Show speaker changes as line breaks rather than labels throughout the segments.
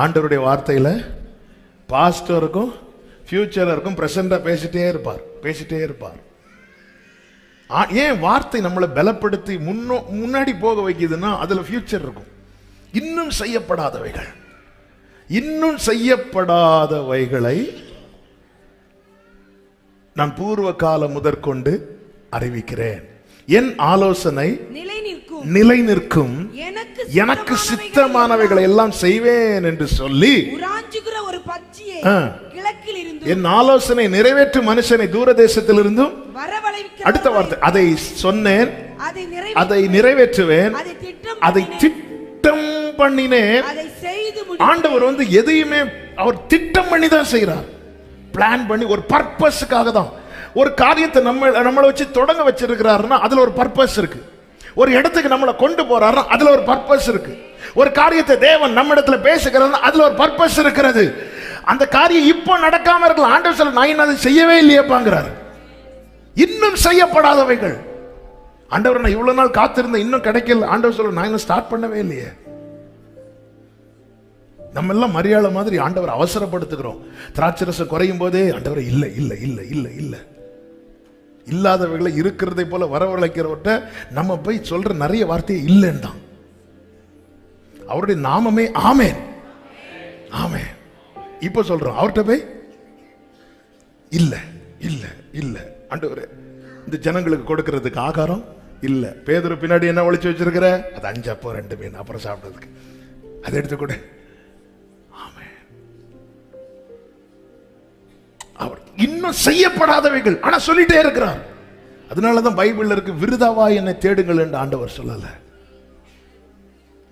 ஆண்டவருடைய வார்த்தையில பாஸ்டும் இருக்கும் ஃபியூச்சர் இருக்கும் பேசிட்டே இருப்பார். பேசிட்டே இருப்பார். ஏன் வார்த்தை நம்மளை பலப்படுத்தி முன்னோ முன்னாடி போக வைக்குதுன்னா அதில் ஃபியூச்சர் இருக்கும். இன்னும் செய்யப்படாதவைகள். இன்னும் செய்யப்படாதவைகளை நான் பூர்வ காலம் முதற்கொண்டு அறிவிக்கிறேன். என் ஆலோசனை
நிலை
நிலை நிற்கும்
எனக்கு
சித்தமானவைகளை எல்லாம் செய்வேன் என்று சொல்லி
உராஞ்சுகிற ஒரு. கிழக்கில் இருந்து
என் ஆலோசனை நிறைவேற்றும் மனுஷனை தூர தேசத்திலிருந்தும்
வரவழைக்க
அடுத்த வார்த்தை அதை சொன்னேன்
அதை நிறை
அதை நிறைவேற்றுவேன்
அதை திட்டம் பண்ணினேன்.
ஆண்டவர் வந்து எதையுமே அவர் திட்டம் பண்ணி தான் செய்யறார் பிளான் பண்ணி ஒரு பர்பஸுக்காக தான் ஒரு காரியத்தை நம்ம நம்மளை வச்சு தொடங்க வச்சிருக்கிறாருன்னா அதுல ஒரு பர்பஸ் இருக்கு. ஒரு இடத்துக்கு நம்மளை கொண்டு போறாருன்னா அதுல ஒரு பர்பஸ் இருக்கு. ஒரு காரியத்தை தேவன் நம்ம இடத்துல பேசுகிறாருன்னா அதுல ஒரு பர்பஸ் இருக்கிறது. அந்த காரியம் இப்போ நடக்காம இருக்கலாம். ஆண்டவர் சொல்ல நான் அதை செய்யவே இல்லையேப்பாங்கிறாரு. இன்னும் செய்யப்படாதவைகள். ஆண்டவர் நான் இவ்வளவு நாள் காத்திருந்தேன் இன்னும் கிடைக்கல. ஆண்டவர் சொல்ல நான் இன்னும் ஸ்டார்ட் பண்ணவே இல்லையே. நம்ம எல்லாம் மரியாதை மாதிரி ஆண்டவர் அவசரப்படுத்துகிறோம். திராட்சரசம் குறையும் போதே ஆண்டவர் இல்லை இல்லை இல்லை இல்லை இல்லை. இல்லாதவர்களை இருக்கிறதை போல வரவழைக்கிறவர்கிட்ட நம்ம போய் சொல்ற நிறைய வார்த்தையை இல்லைன்னு தான். அவருடைய நாமமே ஆமேன். ஆமேன். இப்ப சொல்றோம். அவர்கிட்ட போய் இல்லை இல்லை இல்லை அண்டு இந்த ஜனங்களுக்கு கொடுக்கறதுக்கு ஆகாரம் இல்லை. பேதர் பின்னாடி என்ன ஒழிச்சு வச்சிருக்கிற? அது அஞ்சு அப்போ ரெண்டு மீன் அப்புறம் சாப்பிட்றதுக்கு. அதை எடுத்துக்கூட. இன்னும் செய்யப்படாதவைகள். ஆனா சொல்லிட்டே இருக்கிறார். அதனாலதான் பைபிள்ல இருக்கு விருதாவா என்னை தேடுங்கள் என்று ஆண்டவர் சொல்லலை.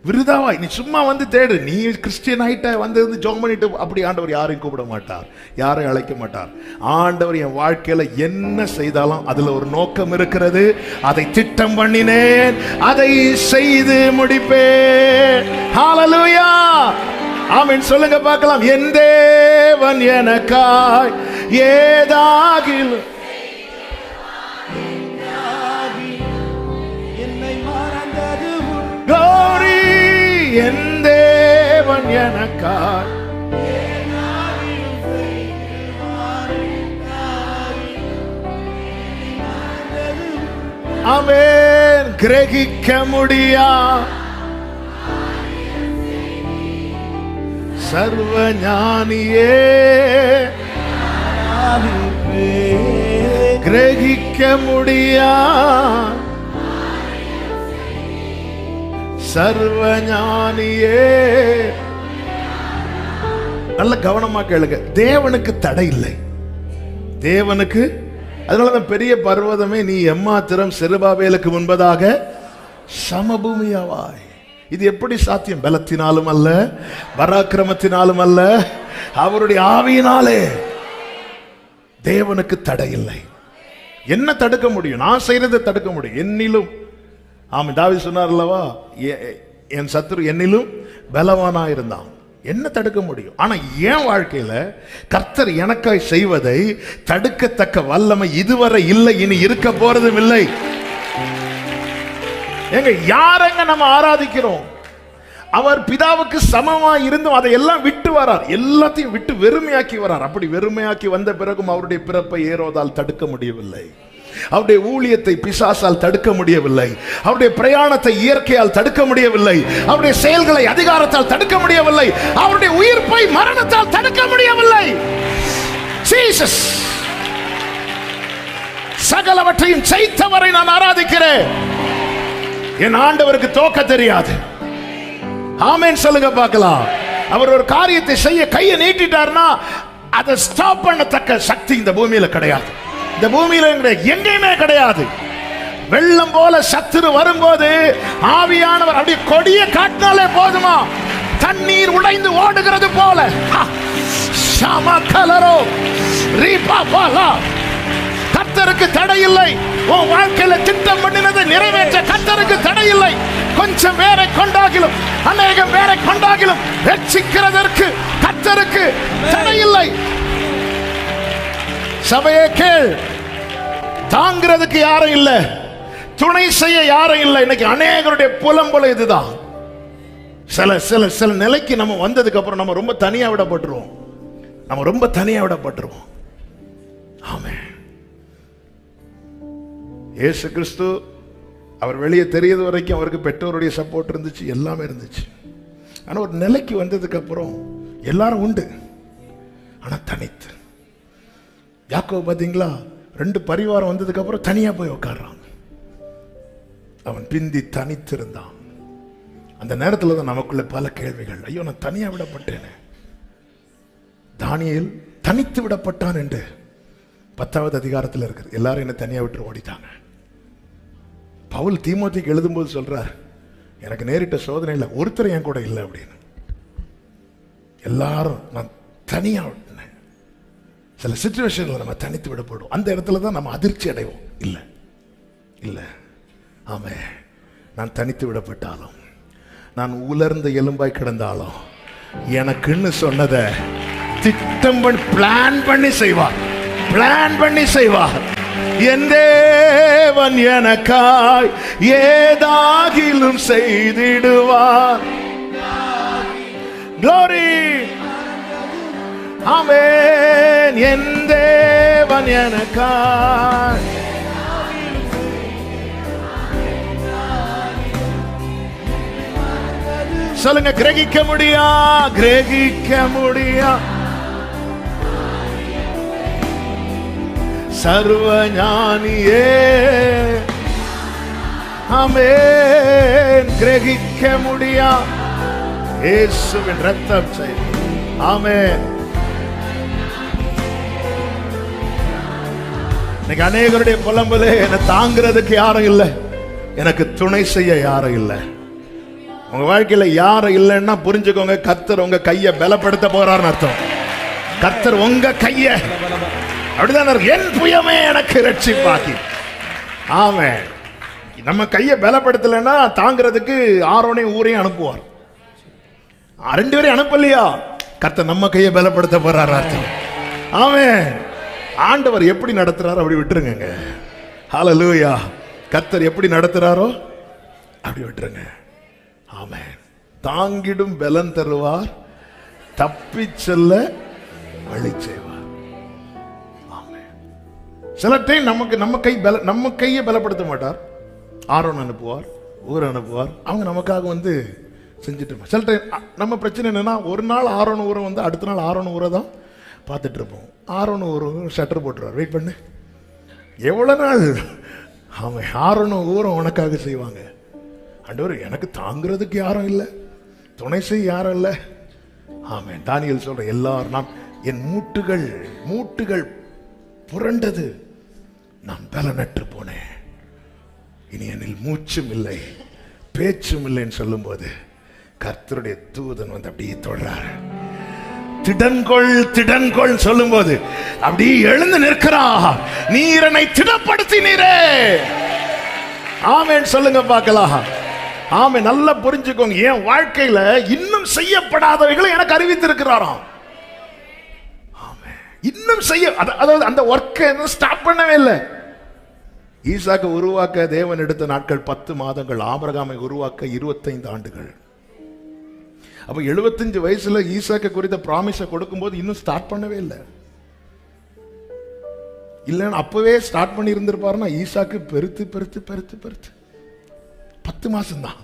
விருதாவா நீ சும்மா வந்து தேடு. நீ கிறிஸ்டியன் ஆகிட்ட வந்து வந்து ஜோம் பண்ணிட்டு அப்படி ஆண்டவர் யாரையும் கூப்பிட மாட்டார். யாரையும் அழைக்க மாட்டார். ஆண்டவர் என் வாழ்க்கையில என்ன செய்தாலும் அதுல ஒரு நோக்கம் இருக்கிறது. அதை திட்டம் பண்ணினேன். அதை செய்து முடிப்பேன். ஆமீன் சொல்லுங்க பார்க்கலாம். என் தேவன் எனக்காய் ஏதாகில்
என்னை மறந்தது உன்
என் தேவன் எனக்காய் அவன் கிரகிக்க முடியா? சர்வ ஞானியே கிரகிக்க முடியா? சர்வ ஞானியே நல்ல கவனமா கேளுங்க. தேவனுக்கு தடை இல்லை. தேவனுக்கு அதனாலதான் பெரிய பர்வதமே நீ எம்மாத்திரம் சிறுபாவேலுக்கு முன்பதாக சமபூமியாவாய். இது எப்படி சாத்தியம்? பலத்தினாலும் அல்ல பராக்கிரமத்தினாலும் அல்ல. அவருடைய ஆவியினாலே தேவனுக்கு தடை இல்லை. என்ன தடுக்க முடியும்? நான் செய்யறதை தடுக்க முடியும். என்னிலும். ஆமாம் தாவி சொன்னார் அல்லவா? என் சத்துரு என்னிலும் பலவானா இருந்தான். என்ன தடுக்க முடியும்? ஆனா என் வாழ்க்கையில கர்த்தர் எனக்காய் செய்வதை தடுக்கத்தக்க வல்லமை இதுவரை இல்லை இனி இருக்க போறதும் இல்லை. எங்க யாரங்க நம்ம ஆராதிக்கிறோம்? அவர் பிதாவுக்கு சமமா இருந்தும் அதையெல்லாம் விட்டு வரார். எல்லாத்தையும் விட்டு வெறுமையாக்கி வரார். அப்படி வெறுமையாக்கி வந்த பிறகும் அவருடைய பிறப்பை ஏறோதால் தடுக்க முடியவில்லை. அவருடைய ஊழியத்தை பிசாசால் தடுக்க முடியவில்லை. அவருடைய பிரயாணத்தை இயற்கையால் தடுக்க முடியவில்லை. அவருடைய செயல்களை அதிகாரத்தால் தடுக்க முடியவில்லை. அவருடைய உயிர்ப்பை மரணத்தால் தடுக்க முடியவில்லை. Jesus. சகலவற்றையும் செய்தவரை நான் ஆராதிக்கிறேன். என் ஆண்டவருக்கு தோக்க தெரியாது. ஆமேன் சொல்லுங்க பார்க்கலாம். அவர் ஒரு காரியத்தை செய்ய கையை நீட்டிட்டார்னா அதை ஸ்டாப் பண்ணத்தக்க சக்தி இந்த பூமியில கிடையாது. இந்த பூமியில எங்கேயுமே கிடையாது. வெள்ளம் போல சத்துரு வரும்போது ஆவியானவர் அப்படி கொடிய காட்டினாலே போதுமா? தண்ணீர் உடைந்து ஓடுகிறது போல. சம கலரோ! ரீபா பாலா! கத்தருக்கு தடை இல்லை உன் வாழ்க்கையில திட்டம் பண்ணினதை நிறைவேற்ற கத்தருக்கு தடை இல்லை கொஞ்சம் பேரை கொண்டாகிலும் அநேகம் பேரை கொண்டாகிலும் ரட்சிக்கிறதற்கு கத்தருக்கு தடை இல்லை சபையே கேள். தாங்கிறதுக்கு யாரும் இல்லை. துணை செய்ய யாரும் இல்லை. இன்னைக்கு அநேகருடைய புலம்பல இதுதான். சில சில சில நிலைக்கு நம்ம வந்ததுக்கு அப்புறம் நம்ம ரொம்ப தனியா விடப்பட்டுருவோம். நம்ம ரொம்ப தனியா விடப்பட்டுருவோம். ஆமே இயேசு கிறிஸ்து அவர் வெளியே தெரியுது வரைக்கும் அவருக்கு பெற்றோருடைய சப்போர்ட் இருந்துச்சு எல்லாமே இருந்துச்சு. ஆனால் ஒரு நிலைக்கு வந்ததுக்கப்புறம் எல்லாரும் உண்டு. ஆனால் தனித்து. யாக்கோ பார்த்தீங்களா ரெண்டு பரிவாரம் வந்ததுக்கப்புறம் தனியாக போய் உட்காடுறான் அவன் பிந்தி தனித்திருந்தான். அந்த நேரத்தில் தான் நமக்குள்ள பல கேள்விகள் ஐயோ நான் தனியாக விடப்பட்டேனே. தானியில் தனித்து விடப்பட்டான் என்று பத்தாவது அதிகாரத்தில் இருக்கிறது எல்லாரும் என்ன தனியாக விட்டு ஓடிட்டாங்க. பவுல் தீமோத்திக்கு எழுதும்போது சொல்கிறார் எனக்கு நேரிட்ட சோதனை இல்லை ஒருத்தர் என் கூட இல்லை அப்படின்னு. எல்லாரும் நான் தனியாக விட்டேன். சில சுச்சுவேஷனில் நம்ம தனித்து விடப்படும். அந்த இடத்துல தான் நம்ம அதிர்ச்சி அடைவோம். இல்லை இல்லை. ஆமே நான் தனித்து விடப்பட்டாலும் நான் உலர்ந்த எலும்பாய் கிடந்தாலும் எனக்குன்னு சொன்னதை திட்டம் பண்ணி பிளான் பண்ணி செய்வார். பிளான் பண்ணி செய்வார். என் தேவன் எனக்காய் ஏதாகிலும் செய்திடுவார். க்ளோரி ஆமென் என் தேவன் எனக்காய் சொல்லுங்க கிரகிக்க முடியா? கிரகிக்க முடியா? சர்வ ஞானியே ஆமென் கிரகிக்க முடியா இயேசுவின் ரத்தம் செய் ஆமென் இன்னைக்கு அநேகருடைய புலம்பல என்னை தாங்கிறதுக்கு யாரும் இல்லை எனக்கு துணை செய்ய யாரும் இல்லை உங்க வாழ்க்கையில யாரும் இல்லைன்னா புரிஞ்சுக்கோங்க கத்தர் உங்க கையை பலப்படுத்த போறாருன்னு அர்த்தம் கத்தர் உங்க கைய அப்படிதான் என் புயமே எனக்கு ரட்சிப்பாக்கி ஆமே நம்ம கையை பலப்படுத்தலைன்னா தாங்கிறதுக்கு ஆரோனையும் ஊரையும் அனுப்புவார். ரெண்டு பேரையும் அனுப்பலையா? கர்த்தர் நம்ம கையை பலப்படுத்த போறார் அர்த்தம் ஆமே ஆண்டவர் எப்படி நடத்துறாரோ அப்படி விட்டுருங்க ஹalleluya. கர்த்தர் எப்படி நடத்துறாரோ அப்படி விட்டுருங்க. ஆமே தாங்கிடும் பலன் தருவார். தப்பிச் செல்ல வழி சில டைம் நமக்கு நம்ம கை பல நம்ம கையை பலப்படுத்த மாட்டார். ஆரோன் அனுப்புவார் ஊர் அனுப்புவார். அவங்க நமக்காக வந்து செஞ்சுட்டு இருப்பாங்க. சில டைம் நம்ம பிரச்சனை என்னென்னா ஒரு நாள் ஆரோன் ஊரை வந்து அடுத்த நாள் ஆரோன் ஊரை தான் பார்த்துட்டு இருப்போம். ஆரோன் ஊர் ஷட்டர் போட்டுருவார். வெயிட் பண்ணு. எவ்வளோ நாள்? அவன் ஆரோன் ஊரை உனக்காக செய்வாங்க. அண்டவர் எனக்கு தாங்கிறதுக்கு யாரும் இல்லை. துணை செய்ய யாரும் இல்லை. ஆமாம் தானியல் சொல்கிற எல்லாரும் நான் என் மூட்டுகள் மூட்டுகள் புரண்டது. நான் பலனற்று போனேன். இனி என்னில் மூச்சும் இல்லை பேச்சும் இல்லைன்னு சொல்லும்போது கர்த்தருடைய தூதன் வந்து அப்படியே தொடரார் திடன்கொள் திடன்கொள் சொல்லும்போது அப்படியே எழுந்து நிற்கிறா நீரனை திடப்படுத்தினீரே. ஆமேன் சொல்லுங்க பார்க்கலாம். ஆமே நல்லா புரிஞ்சுக்கோங்க. என் வாழ்க்கையில இன்னும் செய்யப்படாதவைகளை எனக்கு அறிவித்திருக்கிறாராம். ஆமென். இன்னும் செய்ய அதாவது அந்த ஒர்க்கை ஸ்டார்ட் பண்ணவே இல்லை. ஈசாக்கு உருவாக்க தேவன் எடுத்த நாட்கள் பத்து மாதங்கள் ஆபரகாமை உருவாக்க இருபத்தைந்து ஆண்டுகள். அப்போ எழுபத்தஞ்சு வயசுல ஈசாக்கு குறித்த ப்ராமிஸை கொடுக்கும்போது இன்னும் ஸ்டார்ட் பண்ணவே இல்லை. இல்லைன்னா அப்பவே ஸ்டார்ட் பண்ணி இருந்திருப்பாருன்னா ஈசாக்கு பெருத்து பெருத்து பெருத்து பெருத்து. பத்து மாசம்தான்.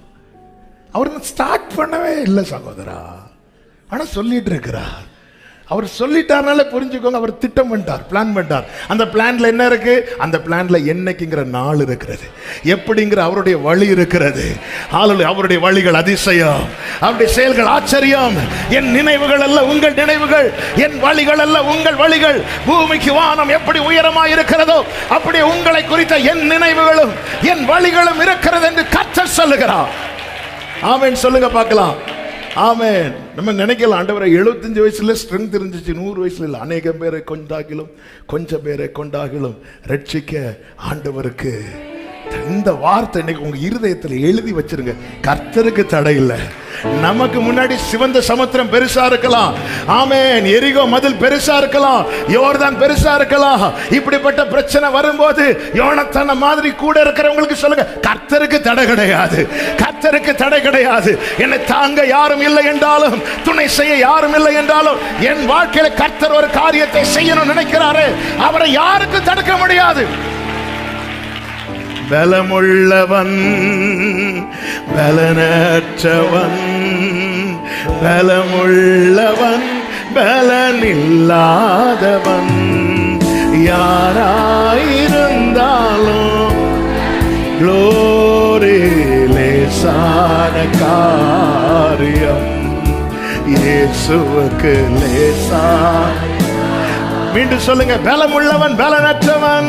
அவர் ஸ்டார்ட் பண்ணவே இல்லை சகோதரா. ஆனால் சொல்லிட்டு இருக்கிறார். அவர் சொல்லிட்டார்னால புரிஞ்சுக்கோங்க அவர் திட்டம் பண்ணிட்டார் பிளான் பண்ணிட்டார். அந்த பிளான்ல என்ன இருக்கு? அந்த பிளான்ல என்னைக்குங்கிற நாள் இருக்கிறது. எப்படிங்கிற அவருடைய வழி இருக்கிறது. ஆளு அவருடைய வழிகள் அதிசயம். அவருடைய செயல்கள் ஆச்சரியம். என் நினைவுகள் அல்ல உங்கள் நினைவுகள். என் வழிகள் அல்ல உங்கள் வழிகள். பூமிக்கு வானம் எப்படி உயரமா இருக்கிறதோ அப்படி உங்களை குறித்த என் நினைவுகளும் என் வழிகளும் இருக்கிறது என்று கற்ற சொல்லுகிறார். ஆமேன். சொல்லுங்க பார்க்கலாம். ஆமேன். நம்ம நினைக்கலாம் ஆண்டவரை 75 வயசுல ஸ்ட்ரென்த் இருந்துச்சு நூறு வயசுல இல்லை. அநேக பேரை கொண்டாகிலும் கொஞ்சம் பேரை கொண்டாகிலும் ரட்சிக்க ஆண்டவருக்கு. இந்த வார்த்தை இன்னைக்கு உங்க இருதயத்தில் எழுதி வச்சிருங்க. கர்த்தருக்கு தடை இல்லை. நமக்கு முன்னாடி சிவந்த சமுத்திரம் பெருசா இருக்கலாம். ஆமேன். எரிகோ மதில் பெருசா இருக்கலாம். யோர்தான் பெருசா இருக்கலாம். இப்படிப்பட்ட பிரச்சனை வரும்போது யோனத்தன மாதிரி கூட இருக்கிறவங்களுக்கு சொல்லுங்க கர்த்தருக்கு தடை கிடையாது. கத்தருக்கு தடை கிடையாது. என்னை தாங்க யாரும் இல்லை என்றாலும் துணை செய்ய யாரும் இல்லை என்றாலும் என் வாழ்க்கையில கர்த்தர் ஒரு காரியத்தை செய்யணும் நினைக்கிறாரு. அவரை யாருக்கும் தடுக்க முடியாது. பலமுள்ளவன் பலனற்றவன் பலமுள்ளவன் பலனில்லாதவன். யாராயிருந்தாலும் லேசான காரியம். இயேசுவுக்கு லேசான மீண்டும் சொல்லுங்க பலமுள்ளவன் பலனற்றவன்.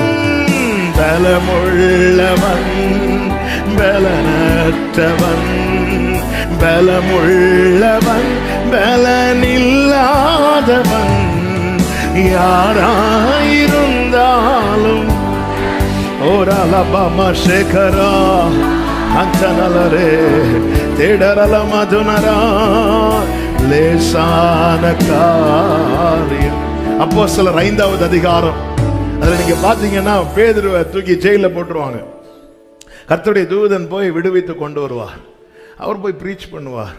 பலமுள்ளவன் பலனற்றவன். பலமுள்ளவன் பலனில்லாதவன். யாராயிருந்தாலும். ஓரலபம சேகரா. అంచనలరే తేడరల మధునరా லேசான காரியம் அப்போ சிலர் ஐந்தாவது அதிகாரம் அதில் நீங்கள் பார்த்தீங்கன்னா பேதுருவை தூக்கி ஜெயிலில் போட்டுருவாங்க கர்த்தருடைய தூதன் போய் விடுவித்து கொண்டு வருவார் அவர் போய் ப்ரீச் பண்ணுவார்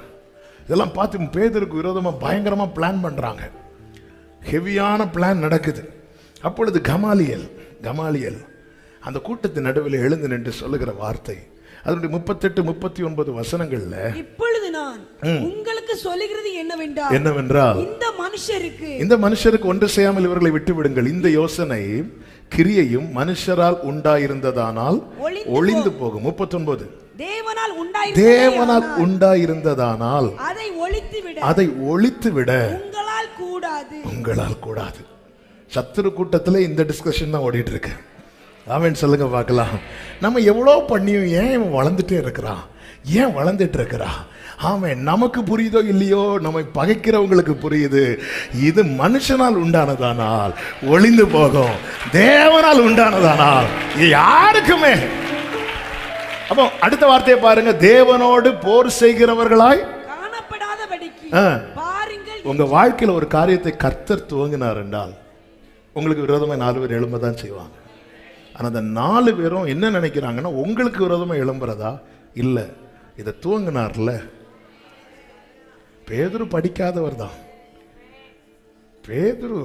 இதெல்லாம் பார்த்து பேதருக்கு விரோதமாக பயங்கரமாக பிளான் பண்ணுறாங்க ஹெவியான பிளான் நடக்குது அப்பொழுது கமாலியல் கமாலியல் அந்த கூட்டத்தின் நடுவில் எழுந்து நின்று சொல்லுகிற வார்த்தை அதனுடைய முப்பத்தெட்டு முப்பத்தி ஒன்பது வசனங்கள்ல
இப்பொழுது நான் உங்களுக்கு சொல்லுகிறது என்னவென்றால்
என்னவென்றால்
இந்த மனுஷருக்கு
இந்த மனுஷருக்கு ஒன்று செய்யாமல் இவர்களை விட்டு விடுங்கள் இந்த யோசனை கிரியையும் மனுஷரால் உண்டாயிருந்ததானால்
ஒளிந்து
போகும். முப்பத்தொன்பது.
தேவனால்
தேவனால்
உண்டாயிருந்ததானால் அதை ஒழித்து விட
அதை ஒழித்து விட
உங்களால் கூடாது.
உங்களால் கூடாது. சத்துரு கூட்டத்தில் இந்த டிஸ்கஷன் தான் ஓடிட்டு இருக்கு. ஆமென் சொல்லுங்க பார்க்கலாம். நம்ம எவ்வளோ பண்ணியும் ஏன் இவன் வளர்ந்துட்டே இருக்கிறான்? ஏன் வளர்ந்துட்டு இருக்கிறா? ஆமென் நமக்கு புரியுதோ இல்லையோ? நம்மை பகைக்கிறவங்களுக்கு புரியுது. இது மனுஷனால் உண்டானதானால் ஒளிந்து போகும். தேவனால் உண்டானதானால் யாருக்குமே. அப்போ அடுத்த வார்த்தையை பாருங்க. தேவனோடு போர் செய்கிறவர்களாய் உங்க வாழ்க்கையில ஒரு காரியத்தை கர்த்தர் துவங்கினார் என்றால் உங்களுக்கு விரோதமா நாலு பேர் எழும்ப தான் செய்வாங்க. ஆனால் அந்த நாலு பேரும் என்ன நினைக்கிறாங்கன்னா உங்களுக்கு விரோதமாக எழும்புறதா? இல்லை. இதை துவங்கினார்ல பேதுரு படிக்காதவர் தான். பேதுரு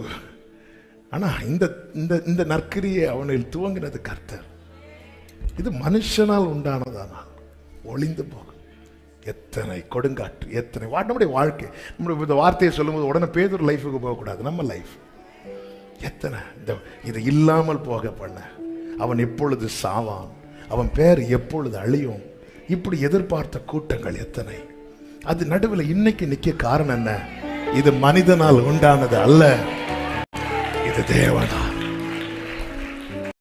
ஆனால் இந்த இந்த இந்த நற்கிரியை அவனில் துவங்கினது கர்த்தர். இது மனுஷனால் உண்டானதானால் ஒளிந்து போகும். எத்தனை கொடுங்காற்று எத்தனை நம்முடைய வாழ்க்கை. நம்முடைய இந்த வார்த்தையை சொல்லும்போது உடனே பேதர் லைஃபுக்கு போகக்கூடாது. நம்ம லைஃப் எத்தனை? இந்த இது இல்லாமல் போக பண்ண. அவன் எப்பொழுது சாவான்? அவன் பேர் எப்பொழுது அழியும்? இப்படி எதிர்பார்த்த கூட்டங்கள் எத்தனை? அது நடுவில் இன்னைக்கு நிக்க காரணம் என்ன? இது மனிதனால் உண்டானது அல்ல இது தேவனால்.